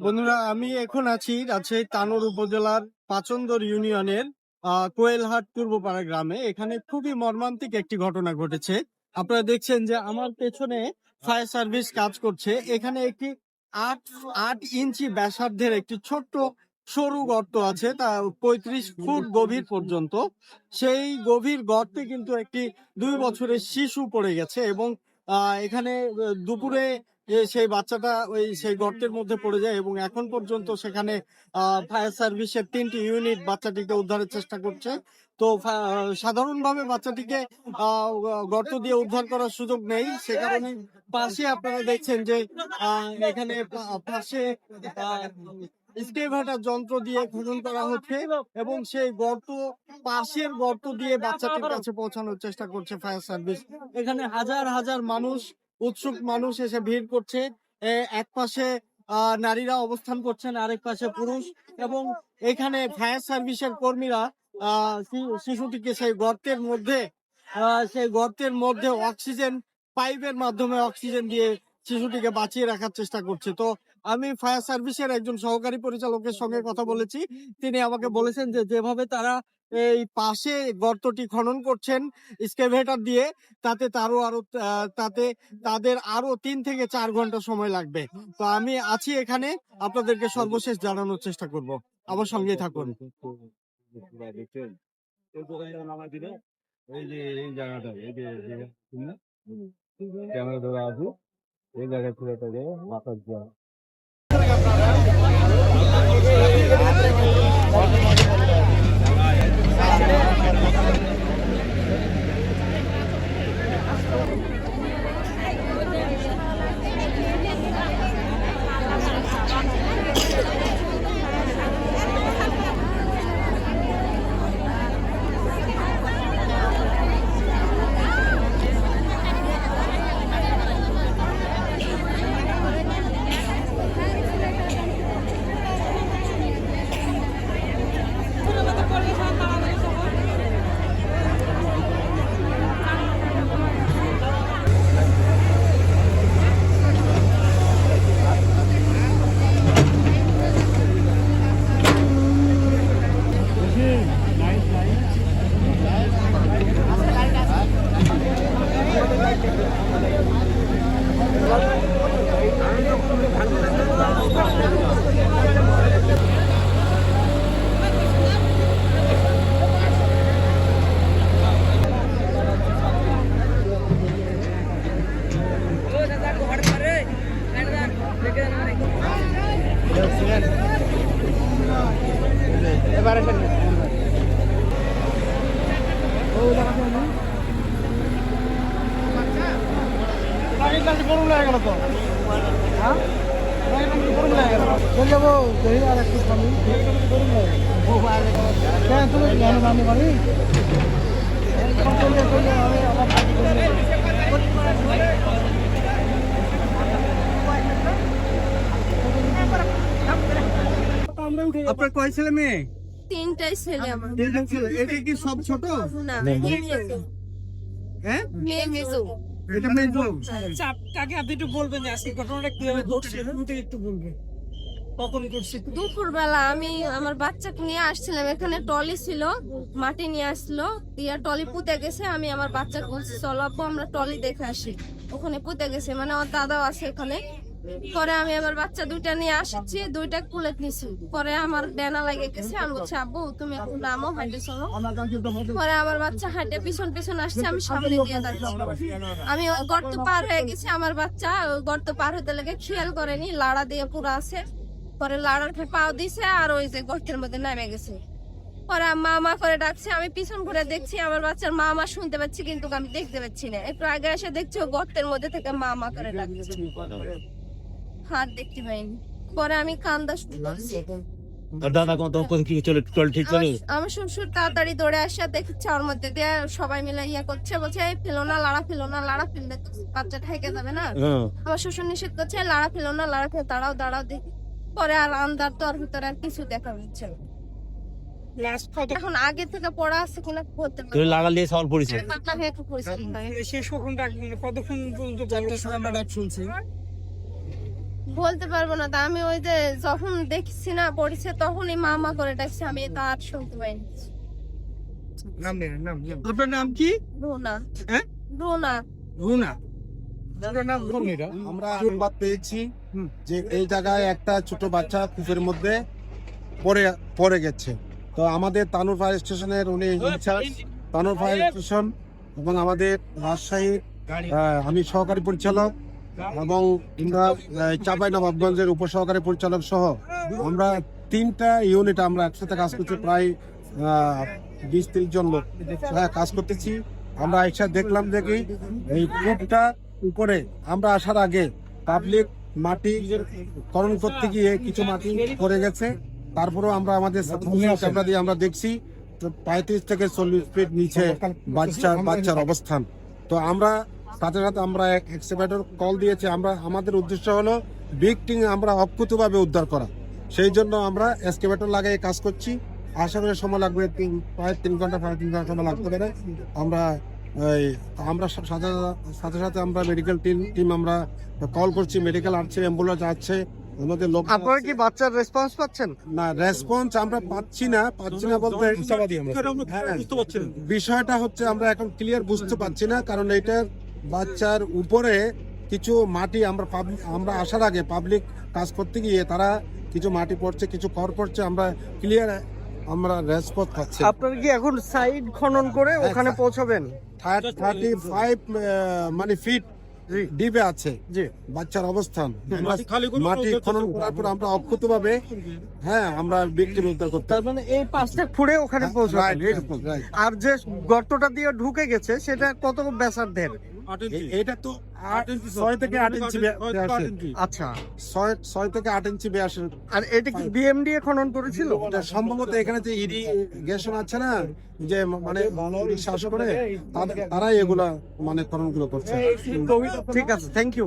বন্ধুরা, আমি এখন আছি রাজশাহী তানোর উপজেলার পাচন্দর ইউনিয়নের কোয়েলহাট পূর্বপাড়া গ্রামে। এখানে খুবই মর্মান্তিক একটি ঘটনা ঘটেছে। আপনারা দেখছেন যে আমার পেছনে ফায়ার সার্ভিস কাজ করছে। এখানে একটি আট আট ইঞ্চি ব্যাসার্ধের একটি ছোট্ট সরু গর্ত আছে, তা পঁয়ত্রিশ ফুট গভীর পর্যন্ত। সেই গভীর গর্তে কিন্তু একটি দুই বছরের শিশু পড়ে গেছে এবং এখানে দুপুরে যে সেই বাচ্চাটা ওই সেই গর্তের মধ্যে পড়ে যায় এবং এখন পর্যন্ত সেখানে ফায়ার সার্ভিসের তিনটি ইউনিট বাচ্চাটিকে উদ্ধারের চেষ্টা করছে। তো সাধারণভাবে বাচ্চাটিকে গর্ত দিয়ে উদ্ধার করার সুযোগ নেই। সে কারণে পাশে আপনারা দেখছেন যে এখানে পাশে স্টেভাটার যন্ত্র দিয়ে খনন করা হচ্ছে এবং সেই গর্ত, পাশের গর্ত দিয়ে বাচ্চাটির কাছে পৌঁছানোর চেষ্টা করছে ফায়ার সার্ভিস। এখানে হাজার হাজার মানুষ উৎসুক মানুষ এসে ভিড় করছে। এক পাশে নারীরা অবস্থান করছেন, আরেক পাশে পুরুষ এবং এখানে ফায়ার সার্ভিসের কর্মীরা শিশুটিকে সেই গর্তের মধ্যে সেই গর্তের মধ্যে অক্সিজেন, পাইপের মাধ্যমে অক্সিজেন দিয়ে শিশুটিকে বাঁচিয়ে রাখার চেষ্টা করছে। তো আমি ফায়ার সার্ভিসের একজন সহকারী পরিচালকের সঙ্গে কথা বলেছি। তিনি আমাকে বলেছেন যে যেভাবে তারা এই পাশে গর্তটি খনন করছেন স্কেভেটার দিয়ে। তাতে তারও আরও তাতে তাদের আরও তিন থেকে চার ঘণ্টা সময় লাগবে। তো আমি আছি এখানে আপনাদেরকে সর্বশেষ জানানোর চেষ্টা করব। আমার সঙ্গেই থাকুন। এই যে এই জায়গাটা এই যে এই জায়গা, জায়গা থেকে তাকে মাথার দেওয়া আপনার কয় ছেলে মেয়ে? তিনটাই ছেলে আমার। তিনজন ছেলে। এটা কি সব ছোট? না মেয়ে হ্যাঁ? মেয়ে এটা মেজো চাপ কাকে আপনি একটু বলবেন যে আজকে ঘটনাটা কীভাবে ঘটছে একটু বলবেন দুপুরবেলা আমি আমার বাচ্চাকে নিয়ে আসছিলাম। এখানে টলি ছিল মাটি নিয়ে আসলো দিয়া টলি পুঁতে গেছে। আমি আমার বাচ্চাকে বলছি চলো আপু আমরা টলি দেখে আসি। ওখানে পুঁতে গেছে। মানে আমার দাদাও আছে ওখানে পরে আমি আমার বাচ্চা দুইটা নিয়ে আসছি, দুইটা কুলে নিছি। পরে আমার ডেনা লাগে গেছে, আমি বলছি, আব্বু, তুমি এখন নামো হাঁটে চলো পরে আমার বাচ্চা হাঁটে পিছন পিছন আসছে, আমি সামনে দিয়ে আমি ওই গর্ত পার হয়ে গেছি, আমার বাচ্চা ওই গর্ত পার হতে লেগে খেয়াল করেনি, লাড়া দিয়ে পুরো আছে। পরে লাড়ার পাও দিছে আর ওই যে গর্তের মধ্যে নেমে গেছে। পরে মা মা করে ডাকছে, আমি পিছন ঘুরে দেখছি, আমার বাচ্চার মা মা শুনতে পাচ্ছি, কিন্তু আমি দেখতে পাচ্ছি না। একটু আগে এসে দেখছি গর্তের মধ্যে থেকে মা মা করে ডাকছে। হাত দেখতে পাইনি। পরে আমি কান্দা শুরু করছি। দাদা কত তখন কি চলে চল ঠিক চলে আমার- শ্বশুর তাড়াতাড়ি দৌড়ে আসা দেখছে ওর মধ্যে দিয়ে সবাই মিলে ইয়ে করছে বলছে এই ফেলো না লাড়া ফেলো না লাড়া ফেললে তো বাচ্চা ঠেকে যাবে না। হ্যাঁ। আমার শ্বশুর নিষেধ করছে লাড়া ফেলো না লাড়া ফেলো দাঁড়াও দাঁড়াও দেখি। পরে আর আন্দার তো আর ভিতরে আর কিছু দেখা যাচ্ছে না। এখন আগে থেকে পড়া আছে কিনা বলতে তুই লাগা দিয়ে সল পড়েছে। পাতলা হয়ে একটু পরিষ্কার হয়। ডাক কতক্ষণ পর্যন্ত? শুনছি। বলতে পারব না তা আমি ওই যে যখন দেখছি না পড়েছে তখনই মামা করে ডাকছে আমি তা আর শুনতে পাইনি আপনার নাম কি? রুনা। হ্যাঁ? রুনা। রুনা। আমরা সংবাদ পেয়েছি যে এই জায়গায় একটা ছোট বাচ্চা কূপের মধ্যে পড়ে পড়ে গেছে। তো আমাদের তানুর ফায়ার স্টেশনের উনি ইনচার্জ। তানুর ফায়ার স্টেশন এবং আমাদের রাজশাহী আহ, আমি সহকারী পরিচালক। এবং আমরা চাপাই নবাবগঞ্জের উপসহকারী পরিচালক সহ আমরা তিনটা ইউনিট আমরা একসাথে কাজ করছি প্রায় বিশ ত্রিশ জন লোক হ্যাঁ, কাজ করতেছি। আমরা একসাথে দেখলাম কি এই কূপটা উপরে আমরা আসার আগে পাবলিক মাটি করণ করতে গিয়ে কিছু মাটি পড়ে গেছে। তারপরেও আমরা আমাদের ক্যামেরা দিয়ে আমরা দেখছি পঁয়ত্রিশ থেকে চল্লিশ ফিট নিচে বাচ্চা বাচ্চার অবস্থান। তো আমরা সাথে সাথে আমরা এক এক্সিভেটর কল দিয়েছি। আমরা আমাদের উদ্দেশ্য হলো বিগটিং আমরা অক্ষতভাবে উদ্ধার করা। সেই জন্য আমরা এক্সকেভেটর লাগিয়ে কাজ করছি। আশা করি সময় লাগবে তিন প্রায় তিন ঘণ্টা প্রায় তিন ঘণ্টা সময় লাগতে পারে। আমরা এই আমরা সাথে সাথে সাথে আমরা মেডিকেল টিম টিম আমরা কল করছি। মেডিকেল আসছে অ্যাম্বুলেন্স আসছে আমাদের লোক আপনারা কি বাচ্চার রেসপন্স পাচ্ছেন? না রেসপন্স আমরা পাচ্ছি না। পাচ্ছি না বলতে বিষয়টা হচ্ছে আমরা এখন ক্লিয়ার বুঝতে পারছি না। কারণ এইটার বাচ্চার উপরে কিছু মাটি আমরা পাবলিক আমরা আসার আগে পাবলিক কাজ করতে গিয়ে তারা কিছু মাটি পড়ছে কিছু খড় পড়ছে আমরা ক্লিয়ার আমরা রেসপন্স পাচ্ছি। আপনারা কি এখন সাইড খনন করে ওখানে পৌঁছাবেন? থার্টি ফাইভ মানে ফিট ডিপে আছে জি। বাচ্চার অবস্থান। মাটি খনন করার পর আমরা অক্ষত ভাবে হ্যাঁ আমরা বিক্রি উদ্ধার করতে তার মানে এই পাশটা খুঁড়ে ওখানে হ্যাঁ, right. আর যে গর্তটা দিয়ে ঢুকে গেছে সেটা কত ব্যাসার্ধের এটা তো ছয় থেকে আট ইঞ্চি বে- বেয়াসে। আচ্ছা। ছয় ছয় থেকে আট ইঞ্চি বেয়াসে আর এটা কি বিএম দিয়ে খনন করেছিল? সম্ভবত এখানে যে ইরিগেশন আছে না যে মানে শ্বাস করে তারাই এগুলা মানে খননগুলো করছে। ঠিক আছে থ্যাংক ইউ